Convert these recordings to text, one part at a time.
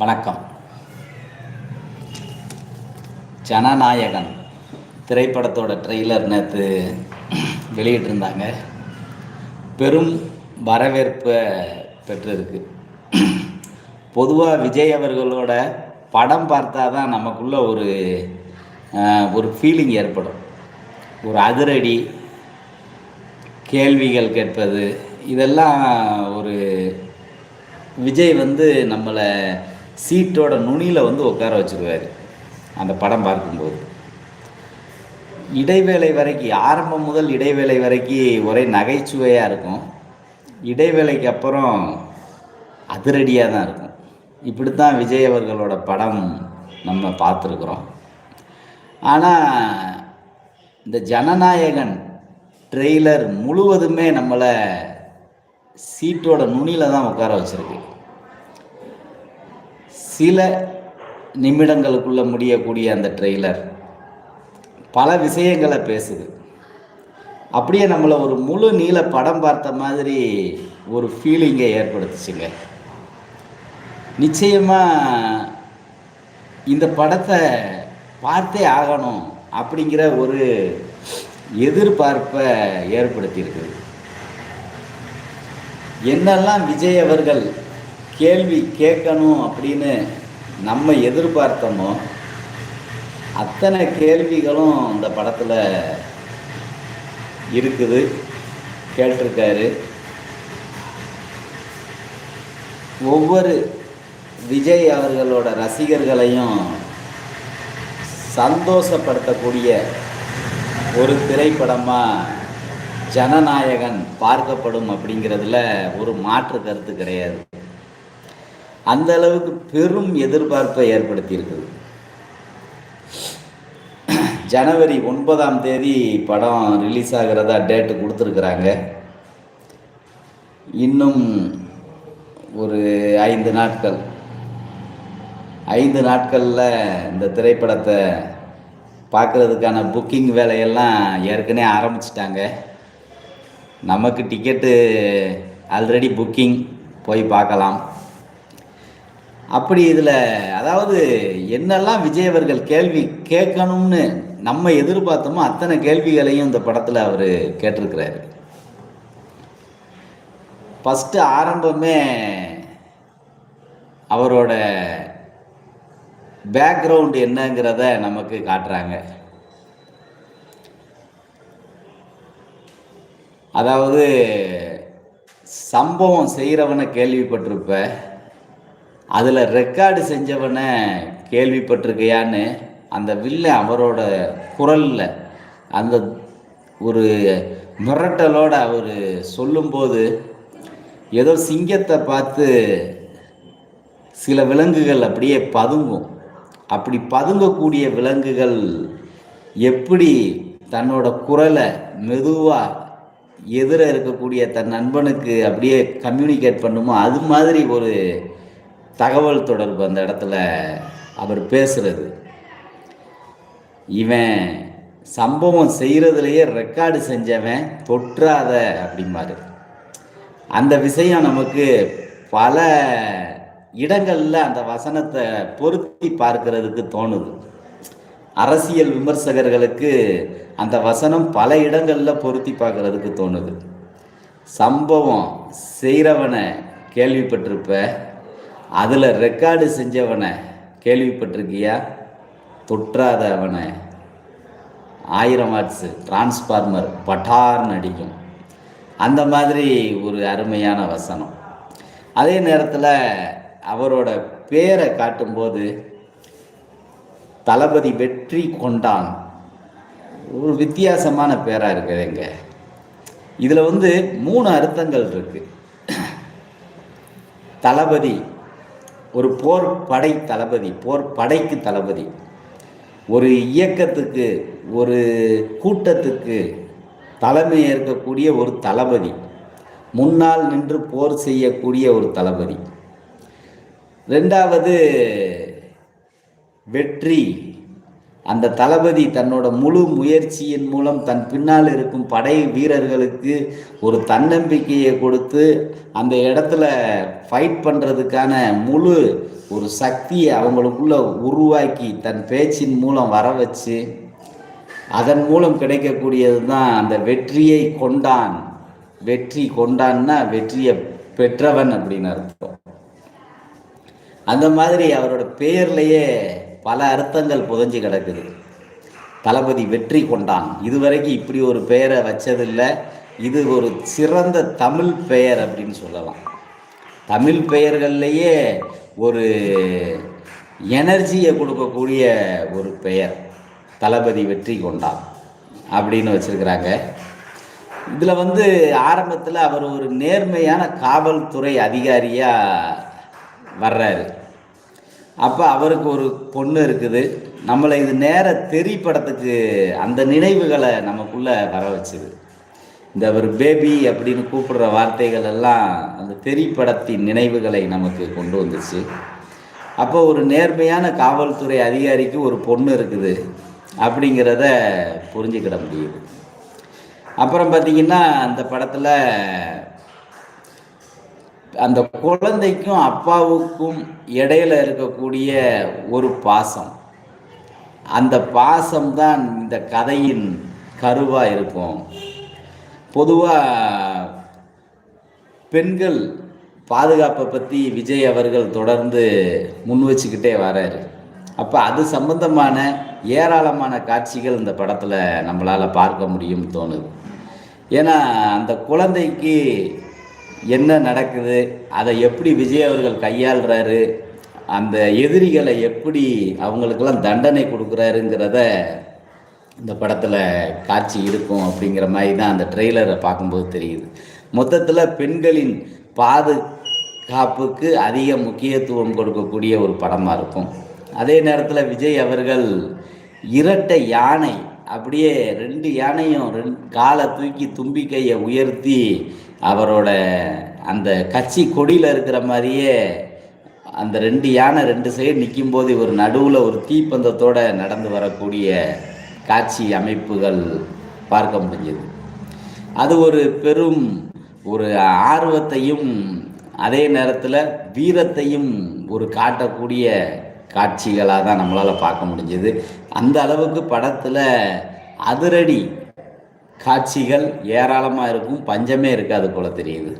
வணக்கம். ஜனநாயகன் திரைப்படத்தோட ட்ரெய்லர் நேற்று வெளியிட்டிருந்தாங்க. பெரும் வரவேற்பை பெற்றிருக்கு. பொதுவாக விஜய் அவர்களோட படம் பார்த்தா தான் நமக்குள்ள ஒரு ஒரு ஃபீலிங் ஏற்படும். ஒரு அதிரடி கேள்விகள் கேட்பது இதெல்லாம் ஒரு விஜய் வந்து நம்மளை சீட்டோட நுனியில் வந்து உட்கார வச்சுருவார். அந்த படம் பார்க்கும்போது. இடைவேளை வரைக்கும் ஆரம்பம் முதல் இடைவேளை வரைக்கும் ஒரே நகைச்சுவையாக இருக்கும். இடைவேளைக்கு அப்புறம் அதிரடியாக தான் இருக்கும். இப்படி தான் விஜய் அவர்களோட படம் நம்ம பார்த்துருக்குறோம். ஆனால் இந்த ஜனநாயகன் ட்ரெய்லர் முழுவதுமே நம்மளை சீட்டோட நுனியில் தான் உட்கார வச்சுருக்கு. சில நிமிடங்களுக்குள்ள முடியக்கூடிய அந்த ட்ரெய்லர் பல விஷயங்களை பேசுது. அப்படியே நம்மளை ஒரு முழு நீள படம் பார்த்த மாதிரி ஒரு ஃபீலிங்கை ஏற்படுத்துச்சுங்க. நிச்சயமாக இந்த படத்தை பார்த்தே ஆகணும் அப்படிங்கிற ஒரு எதிர்பார்ப்பை ஏற்படுத்தியிருக்குது என்னெல்லாம் விஜய் அவர்கள் கேள்வி கேட்கணும் அப்படின்னு நம்ம எதிர்பார்த்தோமோ அத்தனை கேள்விகளும் இந்த படத்தில் இருக்குது கேட்டிருக்காரு. ஒவ்வொரு விஜய் அவர்களோட ரசிகர்களையும் சந்தோஷப்படுத்தக்கூடிய ஒரு திரைப்படமாக ஜனநாயகன் பார்க்கப்படும் அப்படிங்கிறதுல ஒரு மாற்று கருத்து கிடையாது. அந்த அளவுக்கு பெரும் எதிர்பார்ப்பை ஏற்படுத்தியிருக்குது. ஜனவரி ஒன்பதாம் தேதி படம் ரிலீஸ் ஆகிறதா டேட்டு கொடுத்துருக்குறாங்க. இன்னும் ஒரு ஐந்து நாட்கள். ஐந்து நாட்களில் இந்த திரைப்படத்தை பார்க்குறதுக்கான புக்கிங் வேலையெல்லாம் ஏற்கனவே ஆரம்பிச்சிட்டாங்க. நமக்கு டிக்கெட்டு ஆல்ரெடி புக்கிங் போய் பார்க்கலாம். அப்படி இதில் அதாவது என்னெல்லாம் விஜய் அவர்கள் கேள்வி கேட்கணும்னு நம்ம எதிர்பார்த்தோமோ அத்தனை கேள்விகளையும் இந்த படத்தில் அவர் கேட்டிருக்கிறாரு. ஃபஸ்ட்டு ஆரம்பமே அவரோட பேக்ரவுண்ட் என்னங்கிறத நமக்கு காட்டுறாங்க. அதாவது சம்பவம் செய்கிறவனை கேள்விப்பட்டிருப்ப அதில் ரெக்கார்டு செஞ்சவனை கேள்விப்பட்டிருக்கையான்னு அந்த வில்ல அவரோட குரலில் அந்த ஒரு மிரட்டலோட அவர் சொல்லும்போது ஏதோ சிங்கத்தை பார்த்து சில விலங்குகள் அப்படியே பதுங்கும். அப்படி பதுங்கக்கூடிய விலங்குகள் எப்படி தன்னோட குரலை மெதுவாக எதிர இருக்கக்கூடிய தன் நண்பனுக்கு அப்படியே கம்யூனிகேட் பண்ணுமோ அது மாதிரி ஒரு தகவல் தொடர்பு அந்த இடத்துல அவர் பேசுறது. இவன் சம்பவம் செய்கிறதுலையே ரெக்கார்டு செஞ்சவன் தொற்றாத அப்படிம்பாரு. அந்த விஷயம் நமக்கு பல இடங்களில் அந்த வசனத்தை பொருத்தி பார்க்கிறதுக்கு தோணுது. அரசியல் விமர்சகர்களுக்கு அந்த வசனம் பல இடங்களில் பொருத்தி பார்க்கறதுக்கு தோணுது. சம்பவம் செய்கிறவனை கேள்விப்பட்டிருப்ப அதில் ரெக்கார்டு செஞ்சவனை கேள்விப்பட்டிருக்கியா? தொற்றாத அவனை. ஆயிரம் வாட்ஸு டிரான்ஸ்ஃபார்மர் பட்டார்னு அடிக்கும் அந்த மாதிரி ஒரு அருமையான வசனம். அதே நேரத்தில் அவரோட பேரை காட்டும்போது தளபதி வெற்றி கொண்டான். ஒரு வித்தியாசமான பேராக இருக்குதுங்க இதில் வந்து மூணு அர்த்தங்கள் இருக்குது தளபதி ஒரு போர் படை தளபதி போர் படைக்கு தளபதி. ஒரு இயக்கத்துக்கு ஒரு கூட்டத்துக்கு தலைமை ஏற்கக்கூடிய ஒரு தளபதி. முன்னால் நின்று போர் செய்யக்கூடிய ஒரு தளபதி. ரெண்டாவது வெற்றி. அந்த தளபதி தன்னோட முழு முயற்சியின் மூலம் தன் பின்னால் இருக்கும் படை வீரர்களுக்கு ஒரு தன்னம்பிக்கையை கொடுத்து அந்த இடத்துல ஃபைட் பண்ணுறதுக்கான முழு ஒரு சக்தியை அவங்களுக்குள்ள உருவாக்கி தன் பேச்சின் மூலம் வர வச்சு அதன் மூலம் கிடைக்கக்கூடியது தான் அந்த வெற்றியை கொண்டான். வெற்றி கொண்டான்னா வெற்றியை பெற்றவன் அப்படின்னு அர்த்தம். அந்த மாதிரி அவரோட பெயர்லேயே பல அர்த்தங்கள் புதஞ்சு கிடக்குது. தளபதி வெற்றி கொண்டான். இதுவரைக்கும் இப்படி ஒரு பெயரை வச்சதில்லை. இது ஒரு சிறந்த தமிழ் பெயர் அப்படின்னு சொல்லலாம். தமிழ் பெயர்கள்லேயே ஒரு எனர்ஜியை கொடுக்கக்கூடிய ஒரு பெயர். தளபதி வெற்றி கொண்டான் அப்படின்னு வச்சுருக்கிறாங்க. இதில் வந்து ஆரம்பத்தில் அவர் ஒரு நேர்மையான காவல்துறை அதிகாரியாக வர்றாரு. அப்போ அவருக்கு ஒரு பொண்ணு இருக்குது. நம்மளை இது நேர தெரி படத்துக்கு அந்த நினைவுகளை நமக்குள்ளே வர வச்சுது. இந்த ஒரு பேபி அப்படின்னு கூப்பிடுற வார்த்தைகள் எல்லாம் அந்த தெரி படத்தின் நினைவுகளை நமக்கு கொண்டு வந்துச்சு அப்போ ஒரு நேர்மையான காவல்துறை அதிகாரிக்கு ஒரு பொண்ணு இருக்குது. அப்படிங்கிறத புரிஞ்சுக்கிட முடியுது. அப்புறம் பார்த்திங்கன்னா அந்த படத்தில் அந்த குழந்தைக்கும் அப்பாவுக்கும் இடையில இருக்கக்கூடிய ஒரு பாசம். அந்த பாசம் தான் இந்த கதையின் கருவாக இருக்கும். பொதுவாக பெண்கள் பாதுகாப்பை பற்றி விஜய் அவர்கள் தொடர்ந்து முன் வச்சுக்கிட்டே வராரு. அப்போ அது சம்பந்தமான ஏராளமான காட்சிகள் இந்த படத்தில் நம்மளால் பார்க்க முடியும்னு தோணுது. ஏன்னா அந்த குழந்தைக்கு என்ன நடக்குது அதை எப்படி விஜய் அவர்கள் கையாளுறாரு அந்த எதிரிகளை எப்படி அவங்களுக்கெல்லாம் தண்டனை கொடுக்குறாருங்கிறத இந்த படத்தில் காட்சி இருக்கும் அப்படிங்கிற மாதிரி தான் அந்த ட்ரெய்லரை பார்க்கும்போது தெரியுது. மொத்தத்தில் பெண்களின் பாதுகாப்புக்கு அதிக முக்கியத்துவம் கொடுக்கக்கூடிய ஒரு படமாக இருக்கும். அதே நேரத்தில் விஜய் அவர்கள் இரட்டை யானை அப்படியே ரெண்டு யானையும் ரெண்டு காலை தூக்கி தும்பிக்கையை உயர்த்தி அவரோட அந்த கட்சி கொடியில் இருக்கிற மாதிரியே அந்த ரெண்டு யானை ரெண்டு சைடு நிற்கும்போது இவர் நடுவில் ஒரு தீப்பந்தத்தோடு நடந்து வரக்கூடிய காட்சி அமைப்புகள் பார்க்க முடிஞ்சது. அது ஒரு பெரும் ஒரு ஆர்வத்தையும் அதே நேரத்தில் வீரத்தையும் ஒரு காட்டக்கூடிய காட்சிகளாக தான் நம்மளால் பார்க்க முடிஞ்சது. அந்த அளவுக்கு படத்தில் அதிரடி காட்சிகள் ஏராளமாக இருக்கும் பஞ்சமே இருக்காது போல தெரியுது.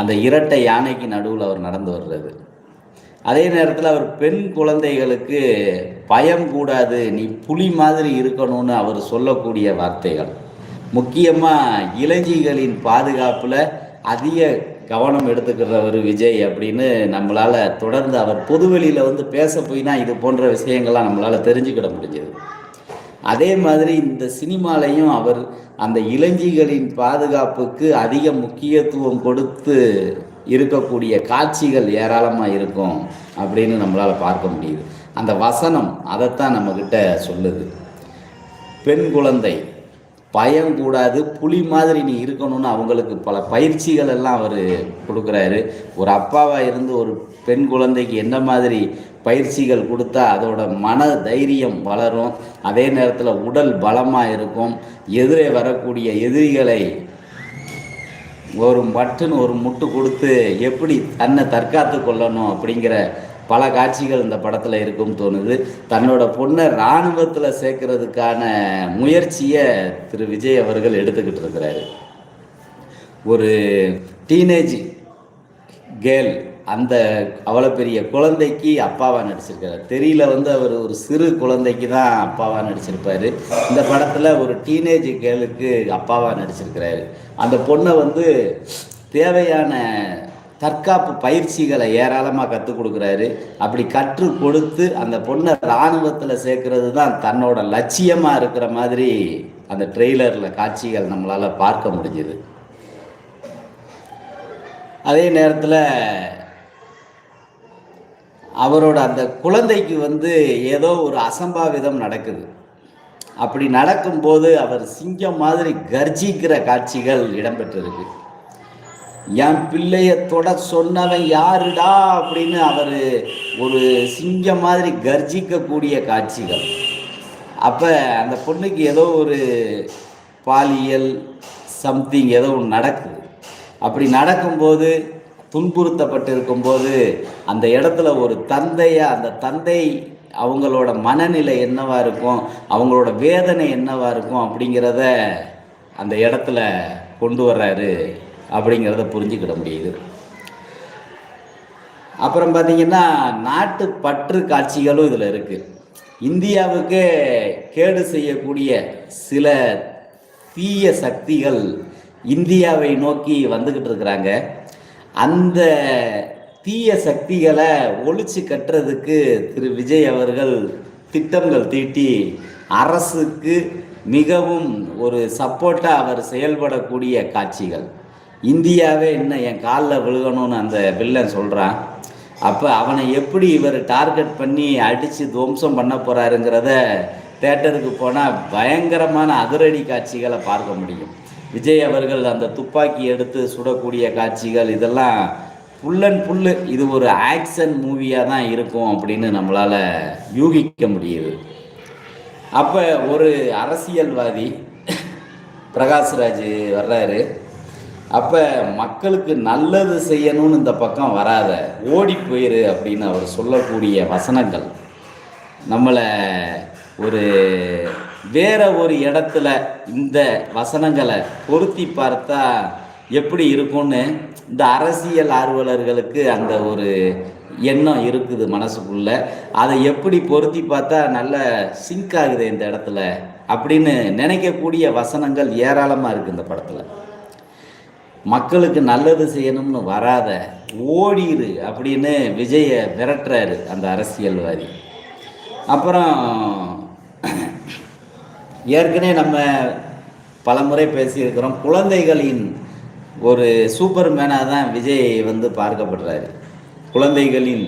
அந்த இரட்டை யானைக்கு நடுவில் அவர் நடந்து வர்றது. அதே நேரத்தில் அவர் பெண் குழந்தைகளுக்கு பயம் கூடாது நீ புலி மாதிரி இருக்கணும்னு அவர் சொல்லக்கூடிய வார்த்தைகள். முக்கியமாக இளைஞர்களின் பாதுகாப்பில் அதிக கவனம் எடுத்துக்கிறவர் விஜய் அப்படின்னு நம்மளால் தொடர்ந்து அவர் பொதுவெளியில் வந்து பேச போயினா இது போன்ற விஷயங்கள்லாம் நம்மளால் தெரிஞ்சுக்கிட முடிஞ்சது. அதே மாதிரி இந்த சினிமாலையும் அவர் அந்த இளைஞர்களின் பாதுகாப்புக்கு அதிக முக்கியத்துவம் கொடுத்து இருக்கக்கூடிய காட்சிகள் ஏராளமாக இருக்கும் அப்படின்னு நம்மளால் பார்க்க முடியுது. அந்த வசனம் அதைத்தான் நம்மக்கிட்ட சொல்லுது. பெண் குழந்தை பயம் கூடாது புலி மாதிரி நீ இருக்கணும்னு அவங்களுக்கு பல பயிற்சிகள் எல்லாம் அவர் கொடுக்குறாரு. ஒரு அப்பாவாக இருந்து ஒரு பெண் குழந்தைக்கு என்ன மாதிரி பயிற்சிகள் கொடுத்தா அதோட மன தைரியம் வளரும். அதே நேரத்தில் உடல் பலமாக இருக்கும். எதிரே வரக்கூடிய எதிரிகளை ஒரு மட்டுன்னு ஒரு முட்டு கொடுத்து எப்படி தன்னை தற்காத்து கொள்ளணும் அப்படிங்கிற பல காட்சிகள் இந்த படத்தில் இருக்கும் தோணுது. தன்னோட பொண்ணை இராணுவத்தில் சேர்க்கறதுக்கான முயற்சியை திரு விஜய் அவர்கள் எடுத்துக்கிட்டு இருக்கிறாரு. ஒரு டீனேஜ் கேர்ள் அந்த அவ்வளோ பெரிய குழந்தைக்கு அப்பாவாக நடிச்சிருக்காரு. தெரியல வந்து அவர் ஒரு சிறு குழந்தைக்கு தான் அப்பாவாக நடிச்சிருப்பார். இந்த படத்தில் ஒரு டீனேஜ் கேர்ளுக்கு அப்பாவாக நடிச்சிருக்கிறாரு. அந்த பொண்ணை வந்து தேவையான தற்காப்பு பயிற்சிகளை ஏராளமாக கற்றுக் கொடுக்குறாரு. அப்படி கற்றுக் கொடுத்து அந்த பொண்ணை இராணுவத்தில் சேர்க்கறது தான் தன்னோட லட்சியமாக இருக்கிற மாதிரி அந்த ட்ரெய்லரில் காட்சிகள் நம்மளால் பார்க்க முடிஞ்சுது. அதே நேரத்தில் அவரோட அந்த குழந்தைக்கு வந்து ஏதோ ஒரு அசம்பாவிதம் நடக்குது. அப்படி நடக்கும்போது அவர் சிங்கம் மாதிரி கர்ஜிக்கிற காட்சிகள் இடம்பெற்றிருக்கு. என் பிள்ளைய தொட சொன்னவன் யாருடா அப்படின்னு அவர் ஒரு சிங்கம் மாதிரி கர்ஜிக்கக்கூடிய காட்சிகள். அப்போ அந்த பொண்ணுக்கு ஏதோ ஒரு பாலியல் சம்திங் ஏதோ ஒன்று நடக்குது. அப்படி நடக்கும்போது துன்புறுத்தப்பட்டு இருக்கும்போது அந்த இடத்துல ஒரு தந்தையாக அந்த தந்தை அவங்களோட மனநிலை என்னவா இருக்கும் அவங்களோட வேதனை என்னவா இருக்கும் அப்படிங்கிறத அந்த இடத்துல கொண்டு வர்றாரு அப்படிங்கிறத புரிஞ்சுக்கிட முடியுது. அப்புறம் பார்த்தீங்கன்னா நாட்டு பற்று காட்சிகளும் இதில் இருக்குது இந்தியாவுக்கு கேடு செய்யக்கூடிய சில தீய சக்திகள் இந்தியாவை நோக்கி வந்துக்கிட்டு இருக்கிறாங்க. அந்த தீய சக்திகளை ஒழிச்சு கட்டுறதுக்கு திரு விஜய் அவர்கள் திட்டங்கள் தீட்டி அரசுக்கு மிகவும் ஒரு சப்போர்ட்டாக அவர் செயல்படக்கூடிய காட்சிகள். இந்தியாவே இன்னும் என் காலில் விழுகணும்னு அந்த வில்லன் சொல்கிறான் அப்போ அவனை எப்படி இவர் டார்கெட் பண்ணி அடித்து துவம்சம் பண்ண போகிறாருங்கிறத தேட்டருக்கு போனால் பயங்கரமான அதிரடி காட்சிகளை பார்க்க முடியும். விஜய் அவர்கள் அந்த துப்பாக்கி எடுத்து சுடக்கூடிய காட்சிகள் இதெல்லாம் புல்லன் புல்லு இது ஒரு ஆக்ஷன் மூவியாக தான் இருக்கும் அப்படின்னு நம்மளால் யூகிக்க முடியுது. அப்போ ஒரு அரசியல்வாதி பிரகாஷ்ராஜ் வர்றாரு. அப்போ மக்களுக்கு நல்லது செய்யணும்னு இந்த பக்கம் வராத ஓடி போயிரு அப்படின்னு அவர் சொல்லக்கூடிய வசனங்கள் நம்மளை ஒரு வேற ஒரு இடத்துல இந்த வசனங்களை பொருத்தி பார்த்தா எப்படி இருக்கும்னு இந்த அரசியல் ஆர்வலர்களுக்கு அந்த ஒரு எண்ணம் இருக்குது மனசுக்குள்ள. அதை எப்படி பொருத்தி பார்த்தா நல்ல சிங்க் ஆகுது இந்த இடத்துல அப்படின்னு நினைக்கக்கூடிய வசனங்கள் ஏராளமாக இருக்குது இந்த படத்தில். மக்களுக்கு நல்லது செய்யணும்னு வராத ஓடிடு அப்படின்னு விஜயை விரட்டுறாரு அந்த அரசியல்வாதி. அப்புறம் ஏற்கனவே நம்ம பலமுறை பேசியிருக்கிறோம். குழந்தைகளின் ஒரு சூப்பர் மேனாக தான் விஜய் வந்து பார்க்கப்படுறாரு. குழந்தைகளின்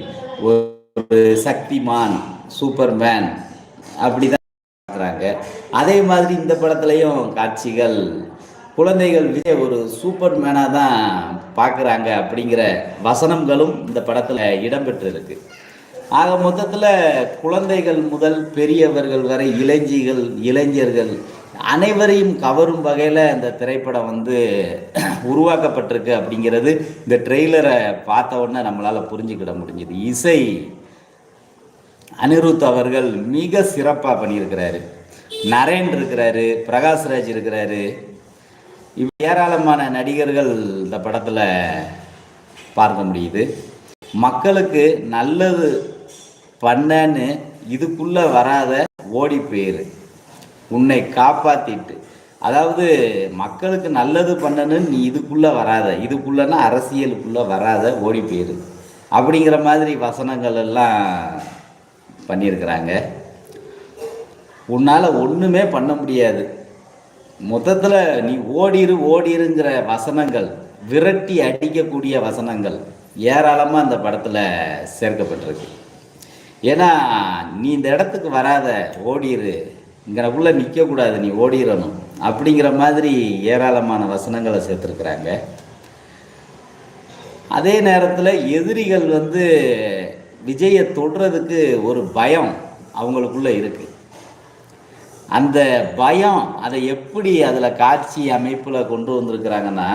ஒரு சக்திமான் சூப்பர் மேன் அப்படி தான் பார்க்குறாங்க. அதே மாதிரி இந்த படத்துலையும் காட்சிகள் குழந்தைகள் விஜய் ஒரு சூப்பர் மேனாக தான் பார்க்குறாங்க அப்படிங்கிற வசனங்களும் இந்த படத்தில் இடம்பெற்றிருக்கு. ஆக மொத்தத்தில் குழந்தைகள் முதல் பெரியவர்கள் வரை இளைஞிகள் இளைஞர்கள் அனைவரையும் கவரும் வகையில் இந்த திரைப்படம் வந்து உருவாக்கப்பட்டிருக்கு அப்படிங்கிறது இந்த ட்ரெய்லரை பார்த்த உடனே நம்மளால் புரிஞ்சுக்கிட முடிஞ்சுது. இசை அனிருத் அவர்கள் மிக சிறப்பாக பண்ணியிருக்கிறாரு. நரேன் இருக்கிறாரு பிரகாஷ்ராஜ் இருக்கிறாரு. இவ் ஏராளமான நடிகர்கள் இந்த படத்தில் பார்க்க முடியுது. மக்களுக்கு நல்லது பண்ணன்னு இதுக்குள்ளே வராத ஓடி போயிரு. உன்னை காப்பாத்திட்டு. அதாவது மக்களுக்கு நல்லது பண்ணணும்னு நீ இதுக்குள்ளே வராத. இதுக்குள்ளனா அரசியலுக்குள்ளே வராத ஓடி போயிரு. அப்படிங்கிற மாதிரி வசனங்கள் எல்லாம் பண்ணியிருக்கிறாங்க. உன்னால் ஒன்றுமே பண்ண முடியாது. மொத்தத்தில் நீ ஓடிரு ஓடிருங்கிற வசனங்கள் விரட்டி அடிக்கக்கூடிய வசனங்கள் ஏராளமாக அந்த படத்தில் சேர்க்கப்பட்டிருக்கு. ஏன்னா நீ இந்த இடத்துக்கு வராத ஓடிரு. இங்கிறக்குள்ளே நிற்கக்கூடாது நீ ஓடிடணும் அப்படிங்கிற மாதிரி ஏராளமான வசனங்களை சேர்த்துருக்குறாங்க. அதே நேரத்தில் எதிரிகள் வந்து விஜயை தொடுறதுக்கு ஒரு பயம் அவங்களுக்குள்ளே இருக்குது அந்த பயம் அதை எப்படி அதில் காட்சி அமைப்பில் கொண்டு வந்திருக்கிறாங்கன்னா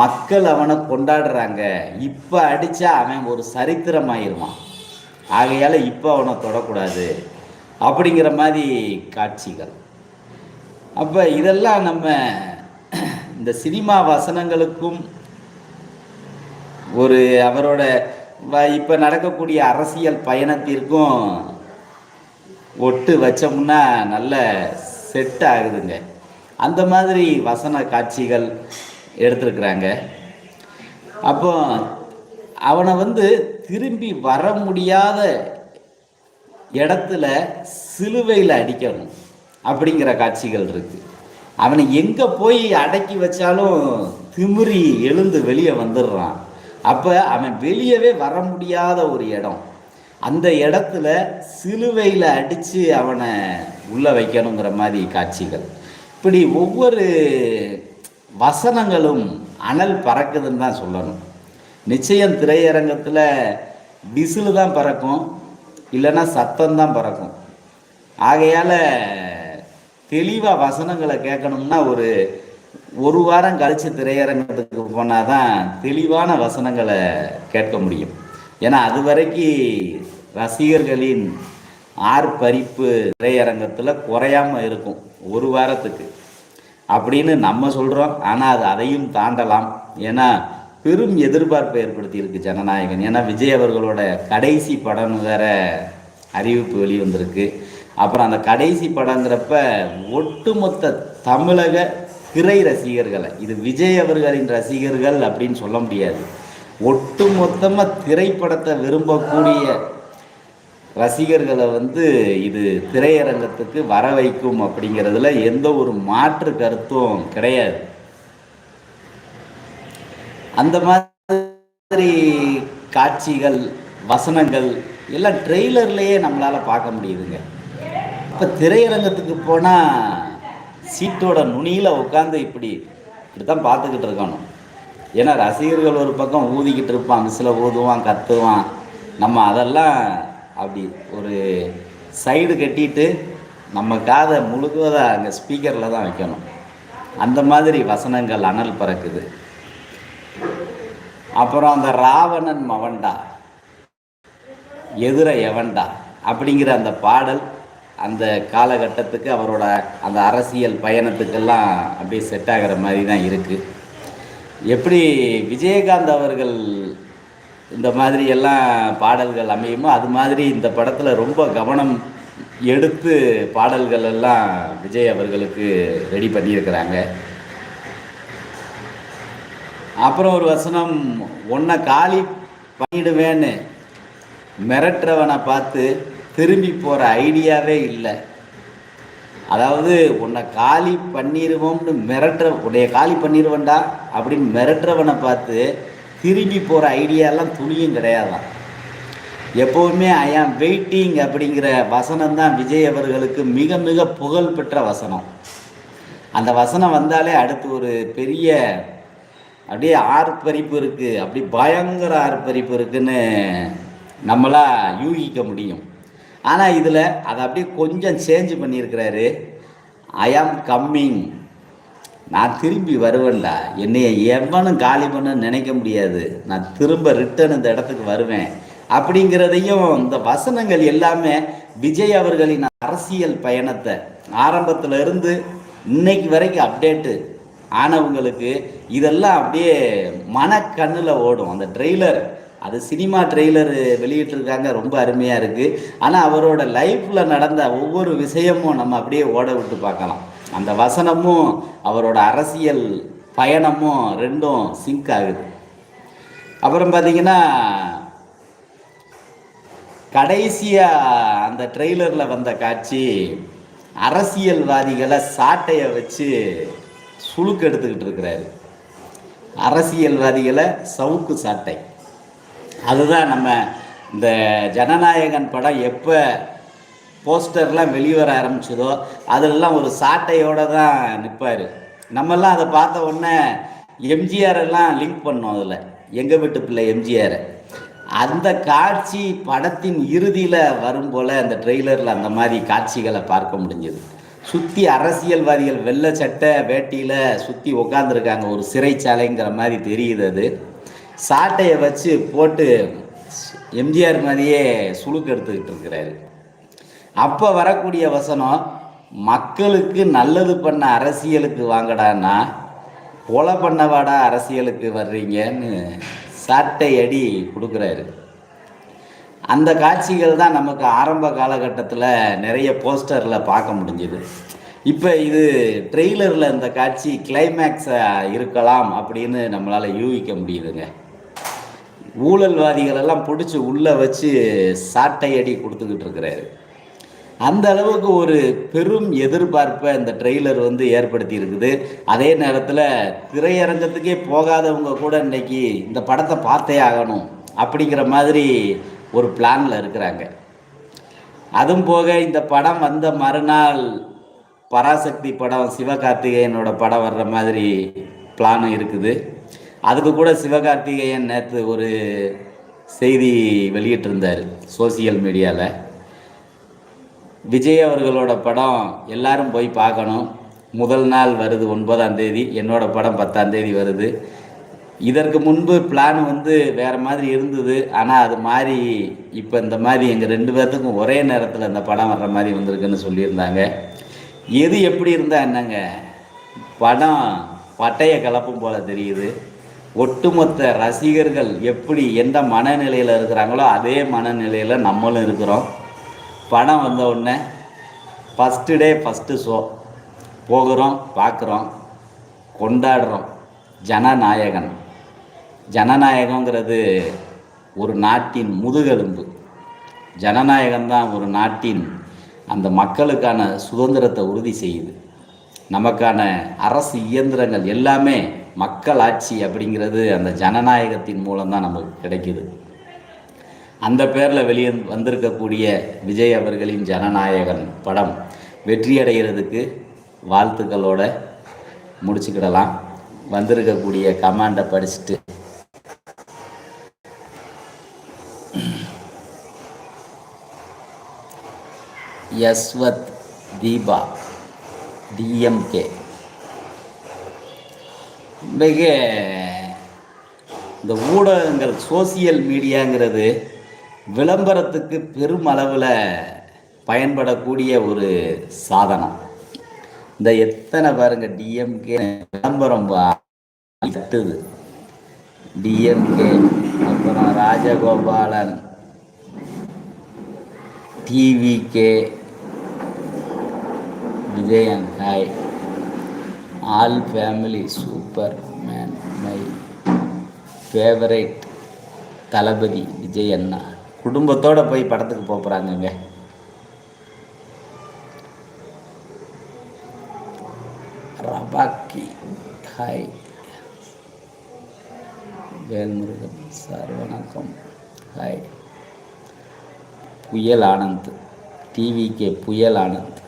மக்கள் அவனை கொண்டாடுறாங்க. இப்போ அடித்தா அவன் ஒரு சரித்திரமாயிருவான். ஆகையால் இப்போ அவனை தொடக்கூடாது. அப்படிங்கிற மாதிரி காட்சிகள். அப்போ இதெல்லாம் நம்ம இந்த சினிமா வசனங்களுக்கும் ஒரு அவரோட இப்போ நடக்கக்கூடிய அரசியல் பயணத்திற்கும் ஒட்டு வச்சோம்னா நல்ல செட் ஆகுதுங்க. அந்த மாதிரி வசன காட்சிகள் எடுத்திருக்கிறாங்க. அப்போ அவனை வந்து திரும்பி வர முடியாத இடத்துல சிலுவையில் அடிக்கணும் அப்படிங்கிற காட்சிகள் இருக்கு. அவனை எங்கே போய் அடக்கி வச்சாலும் திமிரி எழுந்து வெளியே வந்துடுறான். அப்போ அவன் வெளியவே வர முடியாத ஒரு இடம். அந்த இடத்துல சிலுவையில் அடித்து அவனை உள்ளே வைக்கணுங்கிற மாதிரி காட்சிகள். இப்படி ஒவ்வொரு வசனங்களும் அனல் பறக்குதுன்னு தான் சொல்லணும். நிச்சயம் திரையரங்கத்தில் விசிலு தான் பறக்கும் இல்லைன்னா சத்தம் தான் பறக்கும். ஆகையால் தெளிவாக வசனங்களை கேட்கணும்னா ஒரு ஒரு வாரம் கழித்து திரையரங்கத்துக்கு போனால் தான் தெளிவான வசனங்களை கேட்க முடியும். ஏன்னா அது வரைக்கும் ரசிகர்களின் ஆர்ப்பரிப்பு திரையரங்கத்தில் குறையாம இருக்கும் ஒரு வாரத்துக்கு. அப்படின்னு நம்ம சொல்கிறோம் ஆனால் அது அதையும் தாண்டலாம். ஏன்னா பெரும் எதிர்பார்ப்பை ஏற்படுத்தியிருக்கு ஜனநாயகன். ஏன்னா விஜய் அவர்களோட கடைசி படம் வேற அறிவிப்பு வெளிவந்திருக்கு. அப்புறம் அந்த கடைசி படங்கிறப்ப ஒட்டுமொத்த தமிழக திரை ரசிகர்களை இது விஜய் அவர்களின் ரசிகர்கள் அப்படின்னு சொல்ல முடியாது. ஒட்டுமொத்தமாக திரைப்படத்தை விரும்பக்கூடிய ரசிகர்களை வந்து இது திரையரங்கத்துக்கு வர வைக்கும் அப்படிங்கிறதுல எந்த ஒரு மாற்று கருத்தும் கிடையாது. அந்த மாதிரி காட்சிகள் வசனங்கள் எல்லாம் ட்ரெய்லர்லேயே நம்மளால் பார்க்க முடியுதுங்க. இப்போ திரையரங்கத்துக்கு போனால் சீட்டோட நுனியில் உட்காந்து இப்படி இப்படி தான் பார்த்துக்கிட்டு இருக்கணும். ஏன்னா ரசிகர்கள் ஒரு பக்கம் ஊதிக்கிட்டு இருப்பான் சில ஊதுவான் கத்துவான். நம்ம அதெல்லாம் அப்படி ஒரு சைடு கட்டிட்டு நம்ம காதை முழுவதாக அங்கே ஸ்பீக்கரில் தான் வைக்கணும். அந்த மாதிரி வசனங்கள் அனல் பறக்குது. அப்புறம் அந்த ராவணன் மவன்டா எதிர எவன்டா அப்படிங்கிற அந்த பாடல் அந்த காலகட்டத்துக்கு அவரோட அந்த அரசியல் பயணத்துக்கெல்லாம் அப்படியே செட் ஆகிற மாதிரி தான் இருக்குது எப்படி விஜயகாந்த் அவர்கள் இந்த மாதிரி எல்லாம் பாடல்கள் அமையுமோ அது மாதிரி இந்த படத்தில் ரொம்ப கவனம் எடுத்து பாடல்கள் எல்லாம் விஜய் அவர்களுக்கு ரெடி பண்ணியிருக்கிறாங்க. அப்புறம் ஒரு வசனம் உன்னை காலி பண்ணிடுவேன்னு மிரட்டுறவனை பார்த்து திரும்பி போகிற ஐடியாவே இல்லை. அதாவது உன்னை காலி பண்ணிடுவோம்னு மிரட்டுற உன்னைய காலி பண்ணிடுவேன்டா அப்படின்னு மிரட்டுறவனை பார்த்து திரும்பி போகிற ஐடியாலாம் துணியும் கிடையாதான் எப்போவுமே ஐ ஆம் வெயிட்டிங் அப்படிங்கிற வசனம் தான் விஜய் அவர்களுக்கு மிக மிக புகழ் பெற்ற வசனம். அந்த வசனம் வந்தாலே அடுத்து ஒரு பெரிய அப்படியே ஆர்ப்பரிப்பு இருக்குது அப்படி பயங்கர ஆர்ப்பரிப்பு இருக்குதுன்னு நம்மளாக யூகிக்க முடியும். ஆனால் இதில் அதை அப்படியே கொஞ்சம் சேஞ்ச் பண்ணியிருக்கிறாரு. ஐ ஆம் கம்மிங் நான் திரும்பி வருவேன்டா. என்னைய எவனும் காலி பண்ண நினைக்க முடியாது. நான் திரும்ப ரிட்டர்ன் இந்த இடத்துக்கு வருவேன். அப்படிங்கிறதையும் இந்த வசனங்கள் எல்லாமே விஜய் அவர்களின் அரசியல் பயணத்தை ஆரம்பத்தில் இருந்து இன்னைக்கு வரைக்கும் அப்டேட்டு ஆனவங்களுக்கு இதெல்லாம் அப்படியே மனக்கண்ணில் ஓடும். அந்த ட்ரெய்லர் அது சினிமா ட்ரெய்லர் வெளியிட்டிருக்காங்க ரொம்ப அருமையாக இருக்குது ஆனால் அவரோட லைஃப்பில் நடந்த ஒவ்வொரு விஷயமும் நம்ம அப்படியே ஓட விட்டு பார்க்கலாம். அந்த வசனமும் அவரோட அரசியல் பயணமும் ரெண்டும் சிங்க் ஆகுது. அப்புறம் பார்த்தீங்கன்னா கடைசியாக அந்த ட்ரெய்லரில் வந்த காட்சி அரசியல்வாதிகளை சாட்டையை வச்சு சுழுக்கு எடுத்துக்கிட்டு இருக்கிறாரு. அரசியல்வாதிகளை சவுக்கு சாட்டை. அதுதான் நம்ம இந்த ஜனநாயகன் படம் எப்போ போஸ்டர்லாம் வெளிவர ஆரம்பிச்சதோ அதெல்லாம் ஒரு சாட்டையோடு தான் நிற்பார் நம்மெல்லாம் அதை பார்த்த உடனே எம்ஜிஆர் எல்லாம் லிங்க் பண்ணோம் அதில். எங்கள் வீட்டு பிள்ளை எம்ஜிஆரை. அந்த காட்சி படத்தின் இறுதியில் வரும் போல் அந்த ட்ரெய்லரில் அந்த மாதிரி காட்சிகளை பார்க்க முடிஞ்சது. சுற்றி அரசியல்வாதிகள் வெள்ளை சட்டை வேட்டியில் சுற்றி உட்காந்துருக்காங்க ஒரு சிறைச்சாலைங்கிற மாதிரி தெரியுது அது. சாட்டையை வச்சு போட்டு எம்ஜிஆர் மாதிரியே சுழுக்கு எடுத்துக்கிட்டு இருக்கிறாரு. அப்போ வரக்கூடிய வசனம் மக்களுக்கு நல்லது பண்ண அரசியலுக்கு வாங்கடான்னா கொலை பண்ணவாடா அரசியலுக்கு வர்றீங்கன்னு சாட்டை அடி கொடுக்குறாரு. அந்த காட்சிகள் தான் நமக்கு ஆரம்ப காலகட்டத்தில் நிறைய போஸ்டரில் பார்க்க முடிஞ்சுது. இப்போ இது ட்ரெய்லரில் இந்த காட்சி கிளைமேக்ஸை இருக்கலாம் அப்படின்னு நம்மளால் யூகிக்க முடியுதுங்க. ஊழல்வாதிகள் எல்லாம் பிடிச்சி உள்ளே வச்சு சாட்டை அடி கொடுத்துக்கிட்டு இருக்கிறாரு. அந்த அளவுக்கு ஒரு பெரும் எதிர்பார்ப்பை இந்த ட்ரெய்லர் வந்து ஏற்படுத்தி இருக்குது. அதே நேரத்தில் திரையரங்கத்துக்கே போகாதவங்க கூட இன்னைக்கு இந்த படத்தை பார்த்தே ஆகணும் அப்படிங்கிற மாதிரி ஒரு பிளானில் இருக்கிறாங்க. அதுவும் போக இந்த படம் வந்த மறுநாள் பராசக்தி படம் சிவகார்த்திகேயனோட படம் வர்ற மாதிரி பிளானும் இருக்குது. அதுக்கு கூட சிவகார்த்திகேயன் நேற்று ஒரு செய்தி வெளியிட்டிருந்தார் சோசியல் மீடியாவில் விஜய் அவர்களோட படம் எல்லாரும் போய் பார்க்கணும். முதல் நாள் வருது ஒன்பதாம் தேதி என்னோட படம் பத்தாம் தேதி வருது. இதற்கு முன்பு பிளான் வந்து வேறு மாதிரி இருந்தது. ஆனால் அது மாதிரி இப்போ இந்த மாதிரி எங்கள் ரெண்டு பேர்த்துக்கும் ஒரே நேரத்தில் இந்த படம் வர்ற மாதிரி வந்திருக்குன்னு சொல்லியிருந்தாங்க. எது எப்படி இருந்தால் என்னங்க? படம் பட்டைய கலப்பும் போல தெரியுது. ஒட்டுமொத்த ரசிகர்கள் எப்படி எந்த மனநிலையில் இருக்கிறாங்களோ அதே மனநிலையில் நம்மளும் இருக்கிறோம். படம் வந்த உடனே ஃபஸ்ட்டு டே ஃபஸ்ட்டு ஷோ போகிறோம் பார்க்குறோம் கொண்டாடுறோம். ஜனநாயகன். ஜனநாயகங்கிறது ஒரு நாட்டின் முதுகெலும்பு. ஜனநாயகம் தான் ஒரு நாட்டின் அந்த மக்களுக்கான சுதந்திரத்தை உறுதி செய்யுது. நமக்கான அரசு இயந்திரங்கள் எல்லாமே மக்கள் ஆட்சி அப்படிங்கிறது அந்த ஜனநாயகத்தின் மூலம்தான் நமக்கு கிடைக்குது. அந்த பேரில் வெளியே வந்திருக்கக்கூடிய விஜய் அவர்களின் ஜனநாயகன் படம் வெற்றியடைகிறதுக்கு வாழ்த்துக்களோடு முடிச்சுக்கிடலாம். வந்திருக்கக்கூடிய கமாண்டை படிச்சுட்டு யஸ்வத் தீபா டிஎம்கே மிக இந்த ஊடகங்கள் சோசியல் மீடியாங்கிறது விளம்பரத்துக்கு பெருமளவில் பயன்படக்கூடிய ஒரு சாதனம். இந்த எத்தனை பாருங்க டிஎம்கே விளம்பரம் தட்டுது டிஎம்கே அப்புறம் Rajagopalan TVK Vijayan hi all family super man my favourite Thalapathy Vijay அண்ணா குடும்பத்தோடு போய் படத்துக்கு போக போகிறாங்கங்க ரபாக்கி ஹாய் வேல்முருகன் சார் வணக்கம். ஹாய் புயல் ஆனந்த் டிவிகே புயல் ஆனந்த்.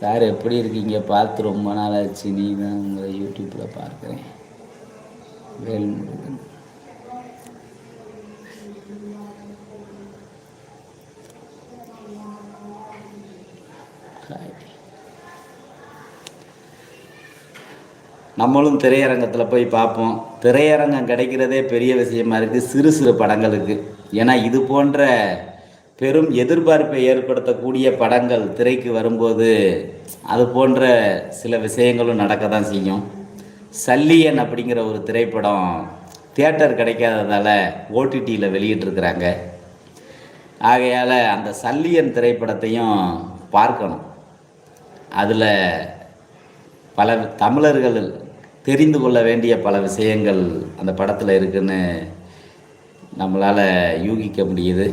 சார் எப்படி இருக்கீங்க? பார்த்து ரொம்ப நாள் ஆச்சு நீ தான் உங்களை யூடியூப்பில் பார்க்குறேன் வேல்முருகன் நம்மளும் திரையரங்கத்தில் போய் பார்ப்போம். திரையரங்கம் கிடைக்கிறதே பெரிய விஷயமா இருக்குது சிறு சிறு படங்களுக்கு ஏன்னா இது போன்ற பெரும் எதிர்பார்ப்பை ஏற்படுத்தக்கூடிய படங்கள் திரைக்கு வரும்போது அது போன்ற சில விஷயங்களும் நடக்க தான் செய்யும். சல்லியன் அப்படிங்கிற ஒரு திரைப்படம் தியேட்டர் கிடைக்காததால் ஓடிடியில் வெளியிட்டிருக்கிறாங்க. ஆகையால் அந்த சல்லியன் திரைப்படத்தையும் பார்க்கணும். அதில் பல தமிழர்கள் தெரிந்து கொள்ள வேண்டிய பல விஷயங்கள் அந்த படத்தில் இருக்குதுன்னு நம்மளால் யூகிக்க முடியுது.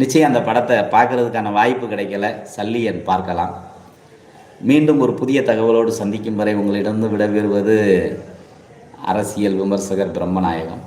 நிச்சயம் அந்த படத்தை பார்க்குறதுக்கான வாய்ப்பு கிடைக்கல. சல்லியன் பார்க்கலாம். மீண்டும் ஒரு புதிய தகவலோடு சந்திக்கும் வரை உங்களிடம் விடைபெறுவது அரசியல் விமர்சகர் பிரம்மநாயகம்.